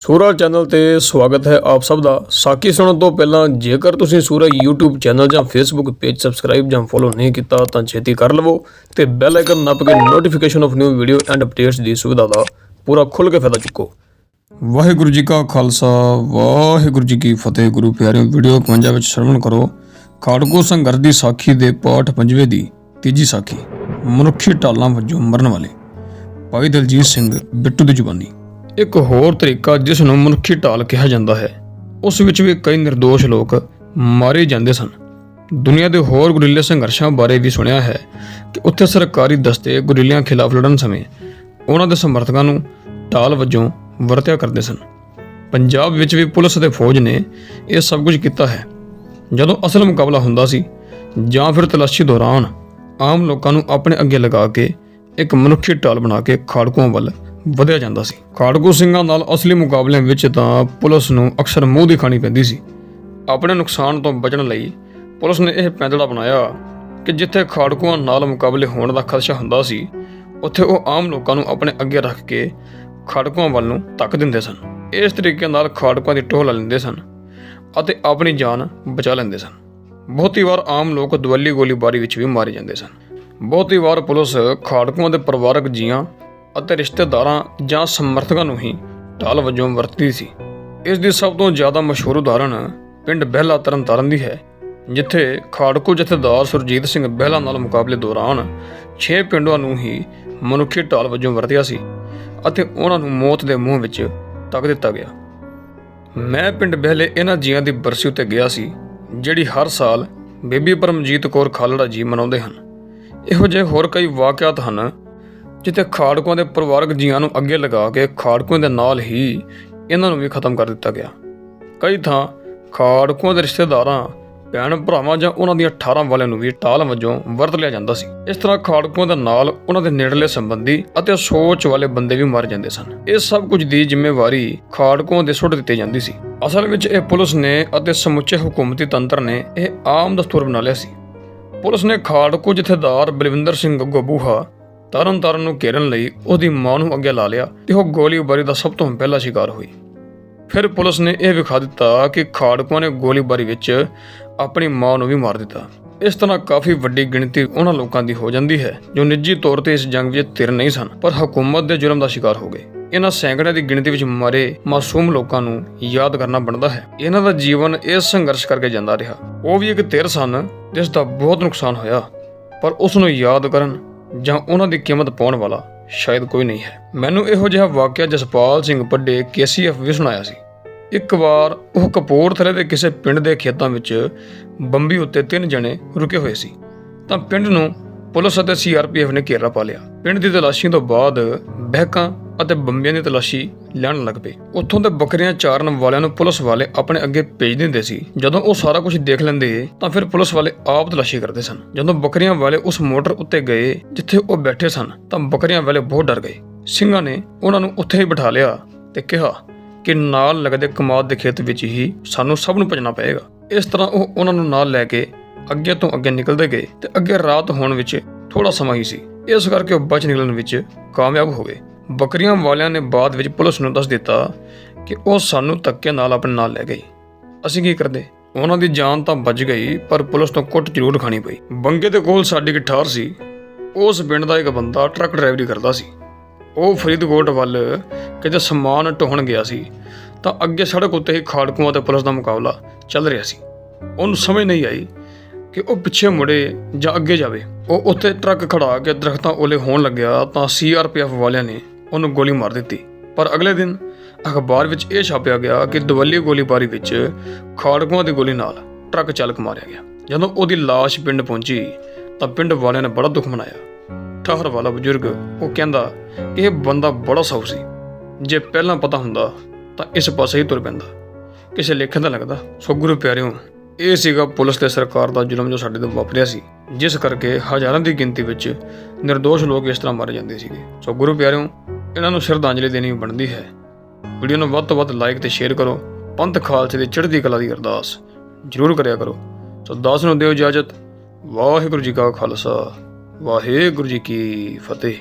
ਸੂਰਾ channel ਤੇ ਸਵਾਗਤ ਹੈ ਆਪ ਸਭ ਦਾ। ਸਾਖੀ ਸੁਣਨ ਤੋਂ ਪਹਿਲਾਂ ਜੇਕਰ ਤੁਸੀਂ ਸੂਰਾ YouTube ਚੈਨਲ ਜਾਂ Facebook ਪੇਜ ਸਬਸਕ੍ਰਾਈਬ ਜਾਂ ਫੋਲੋ ਨਹੀਂ ਕੀਤਾ, ਤਾਂ ਛੇਤੀ ਕਰ ਲਵੋ ਤੇ ਬੈਲ ਆਈਕਨ ਨੱਪ ਕੇ notification of new video and updates ਦੀ ਸੁਵਿਧਾ ਦਾ ਪੂਰਾ ਖੁੱਲ੍ਹ ਕੇ ਫਾਇਦਾ ਚੁੱਕੋ। ਵਾਹਿਗੁਰੂ ਜੀ ਕਾ ਖਾਲਸਾ, ਵਾਹਿਗੁਰੂ ਜੀ ਕੀ ਫਤਿਹ। ਗੁਰੂ ਪਿਆਰਿਓ, ਵੀਡੀਓ 51 ਵਿੱਚ ਸ਼ਰਮਣ ਕਰੋ। ਖਾੜਕੂ ਸੰਘਰਸ਼ ਦੀ ਸਾਖੀ ਦੇ ਪਾਠ ਪੰਜਵੇਂ ਦੀ ਤੀਜੀ ਸਾਖੀ, ਮਨੁੱਖੀ ਢਾਲਾਂ ਵਜੋਂ ਮਰਨ ਵਾਲੇ। ਭਾਈ ਦਲਜੀਤ ਸਿੰਘ ਬਿੱਟੂ ਦੀ ਜ਼ੁਬਾਨੀ। ਇੱਕ ਹੋਰ ਤਰੀਕਾ ਜਿਸ ਨੂੰ ਮਨੁੱਖੀ ਢਾਲ ਕਿਹਾ ਜਾਂਦਾ ਹੈ, ਉਸ ਵਿੱਚ ਵੀ ਕਈ નિર્ਦੋਸ਼ ਲੋਕ ਮਾਰੇ ਜਾਂਦੇ ਸਨ। ਦੁਨੀਆ ਦੇ ਹੋਰ ਗੁਰਿੱਲੇ ਸੰਘਰਸ਼ਾਂ ਬਾਰੇ ਵੀ ਸੁਣਿਆ ਹੈ ਕਿ ਉੱਥੇ ਸਰਕਾਰੀ ਦਸਤੇ ਗੁਰੀਲਿਆਂ ਖਿਲਾਫ ਲੜਨ ਸਮੇਂ ਉਹਨਾਂ ਦੇ ਸਮਰਥਕਾਂ ਨੂੰ ਢਾਲ ਵਜੋਂ ਵਰਤਿਆ ਕਰਦੇ ਸਨ। ਪੰਜਾਬ ਵਿੱਚ ਵੀ ਪੁਲਿਸ ਅਤੇ ਫੌਜ ਨੇ ਇਹ ਸਭ ਕੁਝ ਕੀਤਾ ਹੈ। ਜਦੋਂ ਅਸਲ ਮੁਕਾਬਲਾ ਹੁੰਦਾ ਸੀ ਜਾਂ ਫਿਰ ਤਲਾਸ਼ੀ ਦੌਰਾਨ ਆਮ ਲੋਕਾਂ ਨੂੰ ਆਪਣੇ ਅੱਗੇ ਲਗਾ ਕੇ ਇੱਕ ਮਨੁੱਖੀ ਢਾਲ ਬਣਾ ਕੇ ਖਾੜਕੂਆਂ ਵੱਲ ਵਧਿਆ ਜਾਂਦਾ ਸੀ। ਖਾੜਕੂ ਸਿੰਘਾਂ ਨਾਲ ਅਸਲੀ ਮੁਕਾਬਲਿਆਂ ਵਿੱਚ ਤਾਂ ਪੁਲਿਸ ਨੂੰ ਅਕਸਰ ਮੂੰਹ ਦੀ ਖਾਣੀ ਪੈਂਦੀ ਸੀ। ਆਪਣੇ ਨੁਕਸਾਨ ਤੋਂ ਬਚਣ ਲਈ ਪੁਲਿਸ ਨੇ ਇਹ ਪੈਂਦੜਾ ਬਣਾਇਆ ਕਿ ਜਿੱਥੇ ਖਾੜਕੂਆਂ ਨਾਲ ਮੁਕਾਬਲੇ ਹੋਣ ਦਾ ਖਦਸ਼ਾ ਹੁੰਦਾ ਸੀ, ਉੱਥੇ ਉਹ ਆਮ ਲੋਕਾਂ ਨੂੰ ਆਪਣੇ ਅੱਗੇ ਰੱਖ ਕੇ ਖਾੜਕੂਆਂ ਵੱਲ ਨੂੰ ਤੱਕ ਦਿੰਦੇ ਸਨ। ਇਸ ਤਰੀਕੇ ਨਾਲ ਖਾੜਕੂਆਂ ਦੀ ਟੋਹ ਲੈ ਲੈਂਦੇ ਸਨ ਅਤੇ ਆਪਣੀ ਜਾਨ ਬਚਾ ਲੈਂਦੇ ਸਨ। ਬਹੁਤੀ ਵਾਰ ਆਮ ਲੋਕ ਦਵੱਲੀ ਗੋਲੀਬਾਰੀ ਵਿੱਚ ਵੀ ਮਾਰੇ ਜਾਂਦੇ ਸਨ। ਬਹੁਤੀ ਵਾਰ ਪੁਲਿਸ ਖਾੜਕੂਆਂ ਦੇ ਪਰਿਵਾਰਕ ਜੀਆਂ ਅਤੇ ਰਿਸ਼ਤੇਦਾਰਾਂ ਜਾਂ ਸਮਰਥਕਾਂ ਨੂੰ ਹੀ ਢਾਲ ਵਜੋਂ ਵਰਤਦੀ ਸੀ। ਇਸ ਦੀ ਸਭ ਤੋਂ ਜ਼ਿਆਦਾ ਮਸ਼ਹੂਰ ਉਦਾਹਰਣ ਪਿੰਡ ਬਹਿਲਾ ਤਰਨਤਾਰਨ ਦੀ ਹੈ, ਜਿੱਥੇ ਖਾੜਕੂ ਜਥੇਦਾਰ ਸੁਰਜੀਤ ਸਿੰਘ ਬਹਿਲਾ ਨਾਲ ਮੁਕਾਬਲੇ ਦੌਰਾਨ 6 ਪਿੰਡਾਂ ਨੂੰ ਹੀ ਮਨੁੱਖੀ ਢਾਲ ਵਜੋਂ ਵਰਤਿਆ ਸੀ ਅਤੇ ਉਹਨਾਂ ਨੂੰ ਮੌਤ ਦੇ ਮੂੰਹ ਵਿੱਚ ਤੱਕ ਦਿੱਤਾ ਗਿਆ। ਮੈਂ ਪਿੰਡ ਬਹਿਲੇ ਇਹਨਾਂ ਜੀਆਂ ਦੀ ਬਰਸੀ ਉੱਤੇ ਗਿਆ ਸੀ, ਜਿਹੜੀ ਹਰ ਸਾਲ ਬੀਬੀ ਪਰਮਜੀਤ ਕੌਰ ਖਾਲੜਾ ਜੀ ਮਨਾਉਂਦੇ ਹਨ। ਇਹੋ ਜਿਹੇ ਹੋਰ ਕਈ ਵਾਕਿਆਤ ਹਨ ਜਿੱਥੇ ਖਾੜਕੂਆਂ ਦੇ ਪਰਿਵਾਰਕ ਜੀਆਂ ਨੂੰ ਅੱਗੇ ਲਗਾ ਕੇ ਖਾੜਕੂਆਂ ਦੇ ਨਾਲ ਹੀ ਇਹਨਾਂ ਨੂੰ ਵੀ ਖਤਮ ਕਰ ਦਿੱਤਾ ਗਿਆ। ਕਈ ਥਾਂ ਖਾੜਕੂਆਂ ਦੇ ਰਿਸ਼ਤੇਦਾਰਾਂ, ਭੈਣ ਭਰਾਵਾਂ ਜਾਂ ਉਹਨਾਂ ਦੀਆਂ 18 ਵਾਲਿਆਂ ਨੂੰ ਵੀ ਟਾਲ ਵਜੋਂ ਵਰਤ ਲਿਆ ਜਾਂਦਾ ਸੀ। ਇਸ ਤਰ੍ਹਾਂ ਖਾੜਕੂਆਂ ਦੇ ਨਾਲ ਉਹਨਾਂ ਦੇ ਨੇੜਲੇ ਸੰਬੰਧੀ ਅਤੇ ਸੋਚ ਵਾਲੇ ਬੰਦੇ ਵੀ ਮਰ ਜਾਂਦੇ ਸਨ। ਇਹ ਸਭ ਕੁਝ ਦੀ ਜ਼ਿੰਮੇਵਾਰੀ ਖਾੜਕੂਆਂ ਦੇ ਸੁੱਟ ਦਿੱਤੀ ਜਾਂਦੀ ਸੀ। ਅਸਲ ਵਿੱਚ ਇਹ ਪੁਲਿਸ ਨੇ ਅਤੇ ਸਮੁੱਚੇ ਹਕੂਮਤੀ ਤੰਤਰ ਨੇ ਇਹ ਆਮ ਦਸਤੂਰ ਬਣਾ ਲਿਆ ਸੀ। ਪੁਲਿਸ ਨੇ ਖਾੜਕੂ ਜਥੇਦਾਰ ਬਲਵਿੰਦਰ ਸਿੰਘ ਗੋਬੂਹਾ ਤਰਨ ਤਾਰਨ ਨੂੰ ਘੇਰਨ ਲਈ ਉਹਦੀ ਮਾਂ ਨੂੰ ਅੱਗੇ ਲਾ ਲਿਆ ਤੇ ਉਹ ਗੋਲੀਬਾਰੀ ਦਾ ਸਭ ਤੋਂ ਪਹਿਲਾ ਸ਼ਿਕਾਰ ਹੋਈ। ਫਿਰ ਪੁਲਿਸ ਨੇ ਇਹ ਵਿਖਾ ਦਿੱਤਾ ਕਿ ਖਾੜਕੂਆਂ ਨੇ ਗੋਲੀਬਾਰੀ ਵਿੱਚ ਆਪਣੀ ਮਾਂ ਨੂੰ ਵੀ ਮਾਰ ਦਿੱਤਾ। ਇਸ ਤਰ੍ਹਾਂ ਕਾਫੀ ਵੱਡੀ ਗਿਣਤੀ ਉਹਨਾਂ ਲੋਕਾਂ ਦੀ ਹੋ ਜਾਂਦੀ ਹੈ ਜੋ ਨਿੱਜੀ ਤੌਰ ਤੇ ਇਸ ਜੰਗ ਵਿੱਚ ਤਿਰ ਨਹੀਂ ਸਨ, ਪਰ ਹਕੂਮਤ ਦੇ ਜੁਰਮ ਦਾ ਸ਼ਿਕਾਰ ਹੋ ਗਏ। ਇਹਨਾਂ ਸੈਂਕੜਿਆਂ ਦੀ ਗਿਣਤੀ ਵਿੱਚ ਮਰੇ ਮਾਸੂਮ ਲੋਕਾਂ ਨੂੰ ਯਾਦ ਕਰਨਾ ਬਣਦਾ ਹੈ। ਇਹਨਾਂ ਦਾ ਜੀਵਨ ਇਸ ਸੰਘਰਸ਼ ਕਰਕੇ ਜਾਂਦਾ ਰਿਹਾ। ਉਹ ਵੀ ਇੱਕ ਤਿਰ ਸਨ, ਜਿਸ ਦਾ ਬਹੁਤ ਨੁਕਸਾਨ ਹੋਇਆ, ਪਰ ਉਸ ਨੂੰ ਯਾਦ ਕਰਨ ਜਾਂ ਉਹਨਾਂ ਦੀ ਕੀਮਤ ਪਾਉਣ ਵਾਲਾ ਸ਼ਾਇਦ ਕੋਈ ਨਹੀਂ ਹੈ। ਮੈਨੂੰ ਇਹੋ ਜਿਹਾ ਵਾਕਿਆ ਜਸਪਾਲ ਸਿੰਘ ਪੱਡੇ ਕੇਸੀਐਫ ਵੀ ਸੁਣਾਇਆ ਸੀ। ਇੱਕ ਵਾਰ ਉਹ ਕਪੂਰਥਲੇ ਦੇ ਕਿਸੇ ਪਿੰਡ ਦੇ ਖੇਤਾਂ ਵਿੱਚ ਬੰਬੀ ਉੱਤੇ ਤਿੰਨ ਜਣੇ ਰੁਕੇ ਹੋਏ ਸੀ। ਤਾਂ ਪਿੰਡ ਨੂੰ ਪੁਲਿਸ ਅਤੇ ਸੀਆਰਪੀਐਫ ਨੇ ਘੇਰਾ ਪਾ ਲਿਆ। ਪਿੰਡ ਦੀ ਤਲਾਸ਼ੀ ਤੋਂ ਬਾਅਦ ਬਹਿਕਾਂ ਅਤੇ ਬੰਬੀਆਂ ਦੀ ਤਲਾਸ਼ੀ ਲੈਣ ਲੱਗ ਪਏ। ਉੱਥੋਂ ਦੇ ਬੱਕਰੀਆਂ ਚਾਰਨ ਵਾਲਿਆਂ ਨੂੰ ਪੁਲਿਸ ਵਾਲੇ ਆਪਣੇ ਅੱਗੇ ਭੇਜ ਦਿੰਦੇ ਸੀ। ਜਦੋਂ ਉਹ ਸਾਰਾ ਕੁਝ ਦੇਖ ਲੈਂਦੇ, ਤਾਂ ਫਿਰ ਪੁਲਿਸ ਵਾਲੇ ਆਪ ਤਲਾਸ਼ੀ ਕਰਦੇ ਸਨ। ਜਦੋਂ ਬੱਕਰੀਆਂ ਵਾਲੇ ਉਸ ਮੋਟਰ ਉੱਤੇ ਗਏ, ਜਿੱਥੇ ਉਹ ਬੈਠੇ ਸਨ, ਤਾਂ ਬੱਕਰੀਆਂ ਵਾਲੇ ਬਹੁਤ ਡਰ ਗਏ। ਸਿੰਘਾਂ ਨੇ ਉਹਨਾਂ ਨੂੰ ਉੱਥੇ ਹੀ ਬਿਠਾ ਲਿਆ ਤੇ ਕਿਹਾ ਕਿ ਨਾਲ ਲੱਗਦੇ ਕਮਾਦ ਦੇ ਖੇਤ ਵਿੱਚ ਹੀ ਸਾਨੂੰ ਸਭ ਨੂੰ ਭਜਣਾ ਪਏਗਾ। ਇਸ ਤਰ੍ਹਾਂ ਉਹ ਉਹਨਾਂ ਨੂੰ ਨਾਲ ਲੈ ਕੇ ਅੱਗੇ ਤੋਂ ਅੱਗੇ ਨਿਕਲਦੇ ਗਏ ਤੇ ਅੱਗੇ ਰਾਤ ਹੋਣ ਵਿੱਚ ਥੋੜਾ ਸਮਾਂ ਹੀ ਸੀ। ਇਸ ਕਰਕੇ ਉਹ ਬਚ ਨਿਕਲਣ ਵਿੱਚ ਕਾਮਯਾਬ ਹੋ ਗਏ। ਬੱਕਰੀਆਂ ਵਾਲਿਆਂ ਨੇ ਬਾਅਦ ਵਿੱਚ ਪੁਲਿਸ ਨੂੰ ਦੱਸ ਦਿੱਤਾ ਕਿ ਉਹ ਸਾਨੂੰ ਧੱਕੇ ਨਾਲ ਆਪਣੇ ਨਾਲ ਲੈ ਗਈ ਅਸੀਂ ਕੀ ਕਰਦੇ? ਉਹਨਾਂ ਦੀ ਜਾਨ ਤਾਂ ਬਚ ਗਈ, ਪਰ ਪੁਲਿਸ ਤੋਂ ਕੁੱਟ ਜ਼ਰੂਰ ਖਾਣੀ ਪਈ। ਬੰਗੇ ਦੇ ਕੋਲ ਸਾਡੀ ਇੱਕ ਠਾਰ ਸੀ। ਉਸ ਪਿੰਡ ਦਾ ਇੱਕ ਬੰਦਾ ਟਰੱਕ ਡਰਾਈਵਰੀ ਕਰਦਾ ਸੀ। ਉਹ ਫਰੀਦਕੋਟ ਵੱਲ ਕਿਤੇ ਸਮਾਨ ਢੋਹਣ ਗਿਆ ਸੀ। ਤਾਂ ਅੱਗੇ ਸੜਕ ਉੱਤੇ ਹੀ ਖਾੜਕੂਆਂ ਤੇ ਪੁਲਿਸ ਦਾ ਮੁਕਾਬਲਾ ਚੱਲ ਰਿਹਾ ਸੀ। ਉਹਨੂੰ ਸਮਝ ਨਹੀਂ ਆਈ ਕਿ ਉਹ ਪਿੱਛੇ ਮੁੜੇ ਜਾਂ ਅੱਗੇ ਜਾਵੇ। ਉਹ ਉੱਥੇ ਟਰੱਕ ਖੜਾ ਕੇ ਦਰਖਤਾਂ ਓਲੇ ਹੋਣ ਲੱਗਿਆ ਤਾਂ ਸੀਆਰਪੀਐਫ ਵਾਲਿਆਂ ਨੇ ਉਹਨੂੰ ਗੋਲੀ ਮਾਰ ਦਿੱਤੀ। ਪਰ ਅਗਲੇ ਦਿਨ ਅਖਬਾਰ ਵਿੱਚ ਇਹ ਛਾਪਿਆ ਗਿਆ ਕਿ ਦਵੱਲੀ ਗੋਲੀਬਾਰੀ ਵਿੱਚ ਖਾੜਕੂਆਂ ਦੀ ਗੋਲੀ ਨਾਲ ਟਰੱਕ ਚਾਲਕ ਮਾਰਿਆ ਗਿਆ। ਜਦੋਂ ਉਹਦੀ ਲਾਸ਼ ਪਿੰਡ ਪਹੁੰਚੀ, ਤਾਂ ਪਿੰਡ ਵਾਲਿਆਂ ਨੇ ਬੜਾ ਦੁੱਖ ਮਨਾਇਆ। ਠਾਹਰ ਵਾਲਾ ਬਜ਼ੁਰਗ, ਉਹ ਕਹਿੰਦਾ, ਇਹ ਬੰਦਾ ਬੜਾ ਸੌ ਸੀ। ਜੇ ਪਹਿਲਾਂ ਪਤਾ ਹੁੰਦਾ, ਤਾਂ ਇਸ ਪਾਸੇ ਹੀ ਤੁਰ ਪੈਂਦਾ। ਕਿਸੇ ਲੇਖਣ ਦਾ ਲੱਗਦਾ ਸੋ ਗੁਰੂ ਪਿਆਰਿਓ, ਇਹ ਸੀਗਾ ਪੁਲਿਸ ਤੇ ਸਰਕਾਰ ਦਾ ਜ਼ੁਲਮ ਜੋ ਸਾਡੇ ਤੋਂ ਵਾਪਰਿਆ ਸੀ। ਜਿਸ ਕਰਕੇ ਹਜ਼ਾਰਾਂ ਦੀ ਗਿਣਤੀ ਵਿੱਚ નિર્ਦੋਸ਼ ਲੋਕ ਇਸ ਤਰ੍ਹਾਂ ਮਾਰੇ ਜਾਂਦੇ ਸੀਗੇ। ਸੋ ਗੁਰੂ ਪਿਆਰਿਓ ਇਹਨਾਂ ਨੂੰ ਸ਼ਰਧਾਂਜਲੀ ਦੇਣੀ ਬਣਦੀ ਹੈ। ਵੀਡੀਓ ਨੂੰ ਵੱਧ ਤੋਂ ਵੱਧ ਲਾਈਕ ਤੇ ਸ਼ੇਅਰ ਕਰੋ। ਪੰਥ ਖਾਲਸੇ ਦੀ ਚੜ੍ਹਦੀ ਕਲਾ ਦੀ ਅਰਦਾਸ ਜ਼ਰੂਰ ਕਰਿਆ ਕਰੋ। ਸੋ ਦਾਸ ਨੂੰ ਦਿਓ ਇਜਾਜ਼ਤ। ਵਾਹਿਗੁਰੂ ਜੀ ਕਾ ਖਾਲਸਾ। ਵਾਹਿਗੁਰੂ ਜੀ ਕੀ ਫਤਿਹ।